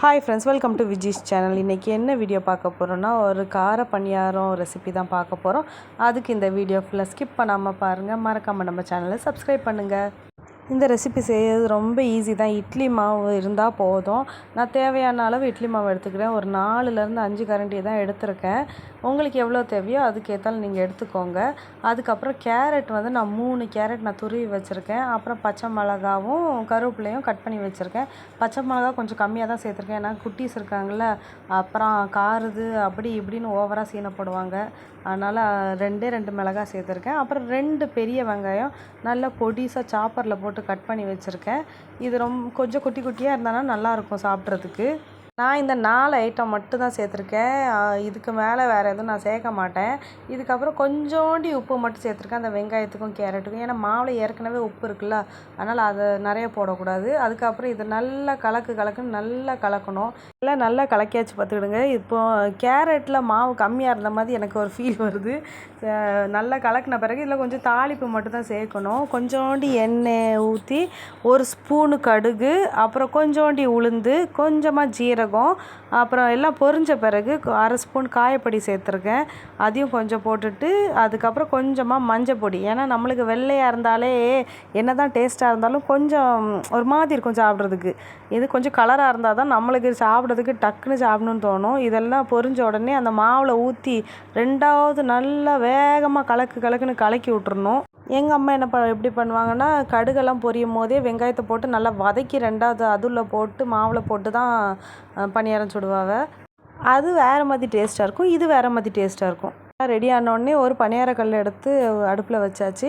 Hi friends welcome to Viji's channel இன்றைக்கி என்ன video பார்க்க போகிறோன்னா ஒரு கார பணியாரம் ரெசிபி தான் பார்க்க போகிறோம் அதுக்கு இந்த வீடியோ ஃபுல்லாக ஸ்கிப் பண்ணாமல் பாருங்கள் மறக்காமல் நம்ம சேனலை சப்ஸ்கிரைப் பண்ணுங்கள் இந்த ரெசிபி செய்யறது ரொம்ப ஈஸி தான். இட்லி மாவு இருந்தால் போதும். நான் தேவையான அளவு இட்லி மாவு எடுத்துக்கிறேன். ஒரு நாலுலேருந்து அஞ்சு கரண்டி தான் எடுத்திருக்கேன். உங்களுக்கு எவ்வளோ தேவையோ அதுக்கேற்றாலும் நீங்கள் எடுத்துக்கோங்க. அதுக்கப்புறம் கேரட் வந்து நான் மூணு கேரட் நான் துருவி வச்சுருக்கேன். அப்புறம் பச்சை மிளகாவும் கருவேப்பிலையும் கட் பண்ணி வச்சுருக்கேன். பச்சை மிளகா கொஞ்சம் கம்மியாக தான் சேர்த்துருக்கேன். ஏன்னா குட்டீஸ் இருக்காங்கள்ல அப்புறம் காருது அப்படி இப்படின்னு ஓவராக சீனப்படுவாங்க. அதனால் ரெண்டே ரெண்டு மிளகா சேர்த்துருக்கேன். அப்புறம் ரெண்டு பெரிய வெங்காயம் நல்லா பொடிசாக சாப்பரில் போட்டு கட் பண்ணி வச்சுருக்கேன். இது ரொம்ப கொஞ்சம் குட்டி குட்டியாக இருந்தானா நல்லாயிருக்கும் சாப்பிட்றதுக்கு. நான் இந்த நாலு ஐட்டம் மட்டும் தான் சேர்த்துருக்கேன் இதுக்கு மேலே வேறு எதுவும் நான் சேர்க்க மாட்டேன். இதுக்கப்புறம் கொஞ்சோண்டி உப்பு மட்டும் சேர்த்துருக்கேன். அந்த வெங்காயத்துக்கும் கேரட்டுக்கும். ஏன்னா மாவில் ஏற்கனவே உப்பு இருக்குல்ல. அதனால் அதை நிறைய போடக்கூடாது. அதுக்கப்புறம் இது நல்லா கலக்கு கலக்குன்னு நல்லா கலக்கணும். எல்லாம் நல்லா கலக்கியாச்சு பார்த்துக்கிடுங்க. இப்போ கேரட்டில் மாவு கம்மியாக இருந்த மாதிரி எனக்கு ஒரு ஃபீல் வருது. நல்லா கலக்கின பிறகு இதில் கொஞ்சம் தாளிப்பு மட்டும் தான் சேர்க்கணும். கொஞ்சோண்டி எண்ணெய் ஊற்றி ஒரு ஸ்பூனு கடுகு அப்புறம் கொஞ்சோண்டி உளுந்து கொஞ்சமாக ஜீரகம் அப்புறம் எல்லாம் பொரிஞ்ச பிறகு அரை ஸ்பூன் காயப்பொடி சேர்த்துருக்கேன். அதையும் கொஞ்சம் போட்டுட்டு அதுக்கப்புறம் கொஞ்சமாக மஞ்சள் பொடி. ஏன்னா நம்மளுக்கு வெள்ளையாக இருந்தாலே என்ன தான் டேஸ்ட்டாக இருந்தாலும் கொஞ்சம் ஒரு மாதிரி இருக்கும் சாப்பிட்றதுக்கு. இது கொஞ்சம் கலராக இருந்தால் தான் நம்மளுக்கு சாப்பிட்றதுக்கு டக்குன்னு சாப்பிடணுன்னு தோணும். இதெல்லாம் பொரிஞ்ச உடனே அந்த மாவில் ஊற்றி ரெண்டாவது நல்லா வேகமாக கலக்கு கலக்குன்னு கலக்கி விட்டுறணும். எங்கள் அம்மா என்ன ப எப்படி பண்ணுவாங்கன்னா கடுகெல்லாம் பொரியும் போதே வெங்காயத்தை போட்டு நல்லா வதக்கி ரெண்டாவது அதுல போட்டு மாவில் போட்டு தான் பணியாரம் சுடுவாங்க அது வேறு மாதிரி டேஸ்ட்டாக இருக்கும். இது வேறு மாதிரி டேஸ்ட்டாக இருக்கும். ரெடி ஆனோடனே ஒரு பணியாரக்கல் எடுத்து அடுப்பில் வச்சாச்சு.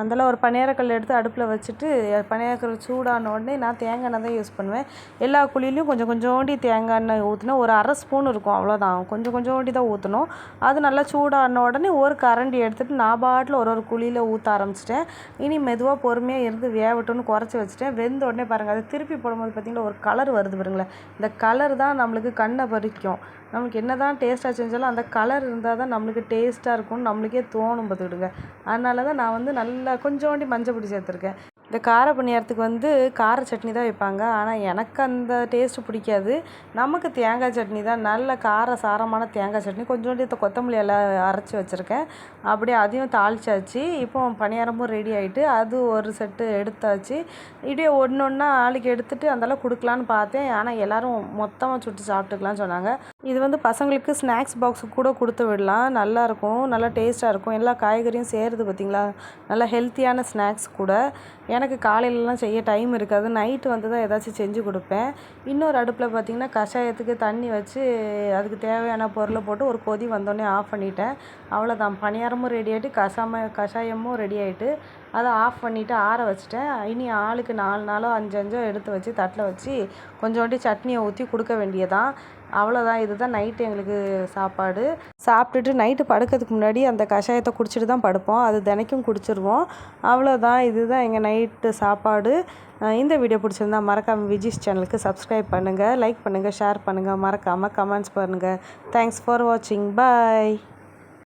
அதில் ஒரு பணியாரக்கல் எடுத்து அடுப்பில் வச்சுட்டு பணியாரக்கல் சூடான உடனே நான் தேங்காய் எண்ணெய் தான் யூஸ் பண்ணுவேன். எல்லா குழியிலையும் கொஞ்சம் கொஞ்சோண்டி தேங்காய் எண்ணெய் ஊற்றினா ஒரு அரை ஸ்பூன் இருக்கும் அவ்வளோதான் கொஞ்சம் கொஞ்சோண்டி தான் ஊற்றணும் அது நல்லா சூடான உடனே ஒரு கரண்டி எடுத்துகிட்டு நான் பாட்டில் ஒரு ஒரு குழியில் ஊற்ற ஆரம்பிச்சிட்டேன். இனி மெதுவாக பொறுமையாக இருந்து வேவட்டும்னு குறைச்சி வச்சுட்டேன். வெந்த உடனே பாருங்கள் அது திருப்பி போடும்போது பார்த்திங்கன்னா ஒரு கலர் வருது பாருங்களேன். இந்த கலர் தான் நம்மளுக்கு கண்ணை பறிக்கும். நமக்கு என்ன தான் டேஸ்ட்டாக செஞ்சாலும் அந்த கலர் இருந்தால் தான் நம்மளுக்கு டேஸ்ட்டாக இருக்கும்னு நம்மளுக்கே தோணும் பார்த்துக்கிடுங்க அதனால தான் நான் வந்து நல்ல கொஞ்சோண்டி மஞ்சள் பொடி சேர்த்துருக்கேன். இந்த கார பணியாரத்துக்கு வந்து கார சட்னி தான் வைப்பாங்க. ஆனால் எனக்கு அந்த டேஸ்ட்டு பிடிக்காது. நமக்கு தேங்காய் சட்னி தான். நல்ல கார சாரமான தேங்காய் சட்னி. கொஞ்சோண்டு கொத்தமல்லி எல்லாம் அரைச்சி வச்சுருக்கேன். அப்படியே அதையும் தாளிச்சாச்சு. இப்போ பணியாரமும் ரெடி ஆகிட்டு அது ஒரு செட்டு எடுத்தாச்சு. இப்படியே ஒன்று ஒன்றா ஆளுக்கு எடுத்துகிட்டு அந்தளவு கொடுக்கலான்னு பார்த்தேன். ஆனால் எல்லோரும் மொத்தமாக சுட்டு சாப்பிட்டுக்கலான்னு சொன்னாங்க. இது வந்து பசங்களுக்கு ஸ்நாக்ஸ் பாக்ஸ் கூட கொடுத்து விடலாம். நல்லாயிருக்கும் நல்லா டேஸ்ட்டாக இருக்கும். எல்லா காய்கறியும் சேருது பார்த்திங்களா நல்லா ஹெல்த்தியான ஸ்நாக்ஸ் கூட. எனக்கு காலையிலலாம் செய்ய டைம் இருக்காது. நைட்டு வந்து தான் ஏதாச்சும் செஞ்சு கொடுப்பேன். இன்னொரு அடுப்பில் பார்த்திங்கன்னா கஷாயத்துக்கு தண்ணி வச்சு அதுக்கு தேவையான பொருளை போட்டு ஒரு கொதி வந்தோடனே ஆஃப் பண்ணிட்டேன். அவ்வளோதான் பணியாரமும் ரெடி ஆகிட்டு கசாம கஷாயமும் ரெடி ஆகிட்டு அதை ஆஃப் பண்ணிவிட்டு ஆற வச்சுட்டேன். இனி ஆளுக்கு நாலு நாளோ அஞ்சு அஞ்சோ எடுத்து வச்சு தட்டில் வச்சு கொஞ்சோண்டி சட்னியை ஊற்றி கொடுக்க வேண்டியதான் அவ்வளோதான் இதுதான் நைட்டு எங்களுக்கு சாப்பாடு. சாப்பிட்டுட்டு நைட்டு படுக்கிறதுக்கு முன்னாடி அந்த கஷாயத்தை குடிச்சிட்டு தான் படுப்போம். அது தினைக்கும் குடிச்சிருவோம். அவ்வளோதான் இதுதான் எங்கள் நைட்டு சாப்பாடு. இந்த வீடியோ பிடிச்சிருந்தா மறக்காமல் விஜிஸ் சேனலுக்கு சப்ஸ்கிரைப் பண்ணுங்கள் லைக் பண்ணுங்கள் ஷேர் பண்ணுங்கள் மறக்காமல் கமெண்ட்ஸ் பண்ணுங்கள் தேங்க்ஸ் ஃபார் வாட்சிங் பாய்